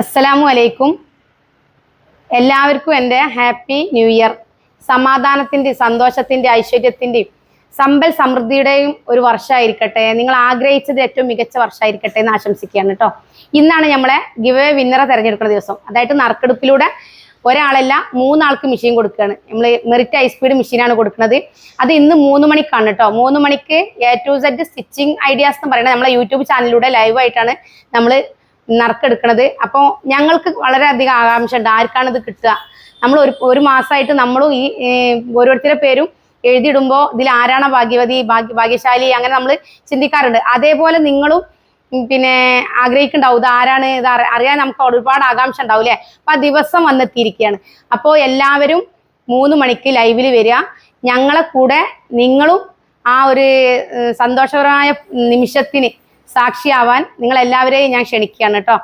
അസ്സലാമു അലൈക്കും. എല്ലാവർക്കും എന്റെ ഹാപ്പി ന്യൂ ഇയർ. സമാധാനത്തിന്റെയും സന്തോഷത്തിന്റെ ഐശ്വര്യത്തിന്റെയും സമ്പൽ സമൃദ്ധിയുടെയും ഒരു വർഷമായിരിക്കട്ടെ. നിങ്ങൾ ആഗ്രഹിച്ചത് ഏറ്റവും മികച്ച വർഷമായിരിക്കട്ടെ എന്ന് ആശംസിക്കുകയാണ് കേട്ടോ. ഇന്നാണ് നമ്മളെ ഗിവ് വിന്നറെ തിരഞ്ഞെടുക്കുന്ന ദിവസം. അതായത് നറുക്കെടുപ്പിലൂടെ ഒരാളല്ല മൂന്നാൾക്ക് മെഷീൻ കൊടുക്കുകയാണ്. നമ്മൾ മെറിറ്റ് ഹൈ സ്പീഡ് മെഷീനാണ് കൊടുക്കുന്നത്. അത് ഇന്ന് മൂന്ന് മണിക്കാണ് കേട്ടോ. മൂന്ന് മണിക്ക് A to Z stitching ideas എന്ന് പറയുന്നത് നമ്മളെ യൂട്യൂബ് ചാനലിലൂടെ ലൈവായിട്ടാണ് നമ്മൾ നറുക്കെടുക്കണത്. അപ്പോൾ ഞങ്ങൾക്ക് വളരെയധികം ആകാംക്ഷ ഉണ്ട് ആർക്കാണ് ഇത് കിട്ടുക? നമ്മൾ ഒരു ഒരു മാസമായിട്ട് നമ്മളും ഈ ഓരോരുത്തരുടെ പേരും എഴുതിയിടുമ്പോൾ ഇതിൽ ആരാണ് ഭാഗ്യവതി ഭാഗ്യ ഭാഗ്യശാലി അങ്ങനെ നമ്മൾ ചിന്തിക്കാറുണ്ട്. അതേപോലെ നിങ്ങളും പിന്നെ ആഗ്രഹിക്കുന്നുണ്ടാവും. ഇത് ആരാണ്? ഇത് അറിയാൻ നമുക്ക് ഒരുപാട് ആകാംക്ഷ ഉണ്ടാവും അല്ലേ? അപ്പൊ ആ ദിവസം വന്നെത്തിയിരിക്കുകയാണ്. അപ്പോൾ എല്ലാവരും മൂന്ന് മണിക്ക് ലൈവിൽ വരിക. ഞങ്ങളെ കൂടെ നിങ്ങളും ആ ഒരു സന്തോഷകരമായ നിമിഷത്തിന് സാക്ഷിയാവാൻ നിങ്ങൾ എല്ലാവരെയും ഞാൻ ക്ഷണിക്കുകയാണ് കേട്ടോ.